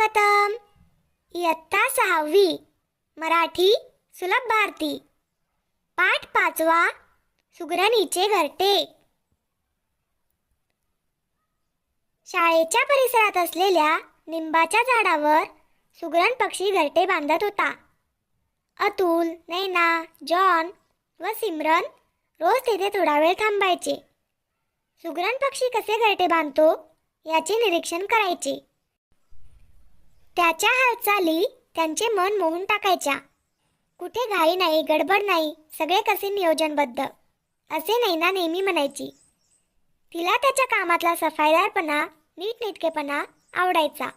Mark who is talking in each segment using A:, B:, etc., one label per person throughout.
A: स्वागतम. इयत्ता सहावी मराठी सुलभ भारती. पाठ पाचवा सुगरणीचे घरटे. शाळेच्या परिसरात असलेल्या निंबाच्या झाडावर सुगरण पक्षी घरटे बांधत होता. अतुल नैना जॉन व सिमरन रोज तेथे थोडा वेळ थांबायचे. सुगरण पक्षी कसे घरटे बांधतो याचे निरीक्षण करायचे. त्याच्या हालचाली त्यांचे मन मोहून टाकायच्या. कुठे घाई नाही गडबड नाही सगळे कसे नियोजनबद्ध? असे नैना नेहमी म्हणायची. तिला त्याच्या कामातला सफाईदारपणा नीटनेटकेपणा आवडायचा.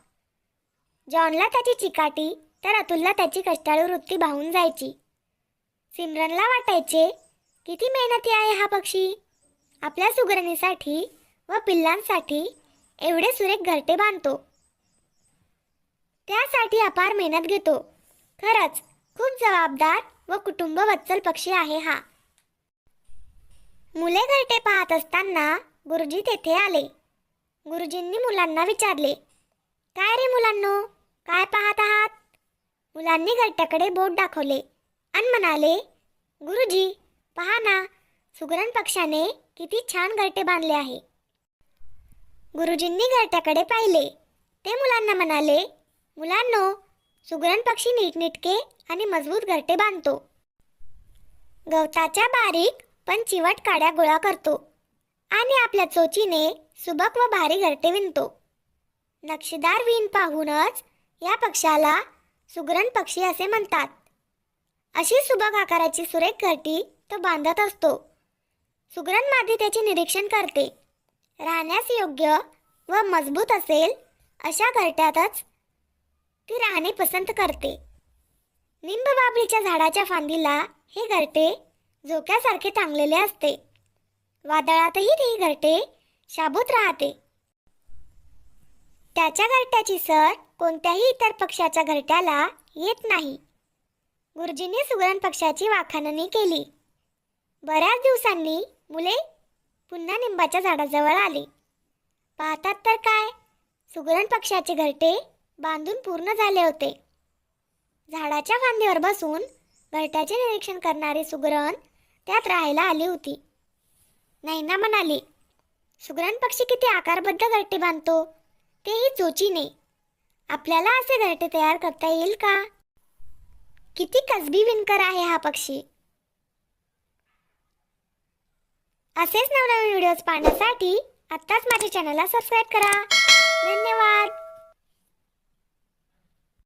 A: जॉनला त्याची चिकाटी तर अतुलला त्याची कष्टाळू वृत्ती भावून जायची. सिमरनला वाटायचे किती मेहनती आहे हा पक्षी. आपल्या सुगरणीसाठी व पिल्लांसाठी एवढे सुरेख घरटे बांधतो. त्यासाठी अपार मेहनत घेतो. खरंच खूप जबाबदार व कुटुंब वत्सल पक्षी आहे हा. मुले घरटे पाहत असताना गुरुजी तेथे आले. गुरुजींनी मुलांना विचारले काय रे मुलांनो काय पाहत आहात? मुलांनी घरट्याकडे बोट दाखवले आणि म्हणाले गुरुजी पहा ना सुगरण पक्षाने किती छान घरटे बांधले आहे. गुरुजींनी घरट्याकडे पाहिले. ते मुलांना म्हणाले मुलांनो सुगरण पक्षी नीटनेटके आणि मजबूत घरटे बांधतो. गवताच्या बारीक पण चिवट काड्या गोळा करतो आणि आपल्या चोचीने सुबक व भारी घरटे विणतो. नक्षीदार विण पाहूनच या पक्षाला सुगरण पक्षी असे म्हणतात. अशी सुबक आकाराची सुरेख घरटी तो बांधत असतो. सुगरण मादी त्याचे निरीक्षण करते. राहण्यास योग्य व मजबूत असेल अशा घरट्यातच ती राहणे पसंत करते. निंबबाबळीच्या झाडाच्या फांदीला हे घरटे झोक्यासारखे टांगलेले असते. वादळातही ती घरटे शाबूत राहते. त्याच्या घरट्याची सर कोणत्याही इतर पक्षाच्या घरट्याला येत नाही. गुरुजींनी सुगरण पक्षाची वाखाणणी केली. बऱ्याच दिवसांनी मुले पुन्हा निंबाच्या झाडाजवळ आली. पाहतात तर काय? सुगरण पक्षाचे घरटे बांधून पूर्ण झाले होते. झाडाच्या फांदीवर बसून घरट्याचे निरीक्षण करणारी सुगरण त्यात राहायला आली होती. नैना म्हणाली सुगरण पक्षी किती आकारबद्ध घरटे बांधतो. तेही चोचीने आपल्याला असे घरटे तयार करता येईल का? किती कसबी विणकर आहे हा पक्षी. असेच नवनवीन व्हिडिओज पाहण्यासाठी आत्ताच माझ्या चॅनलला सबस्क्राईब करा. धन्यवाद.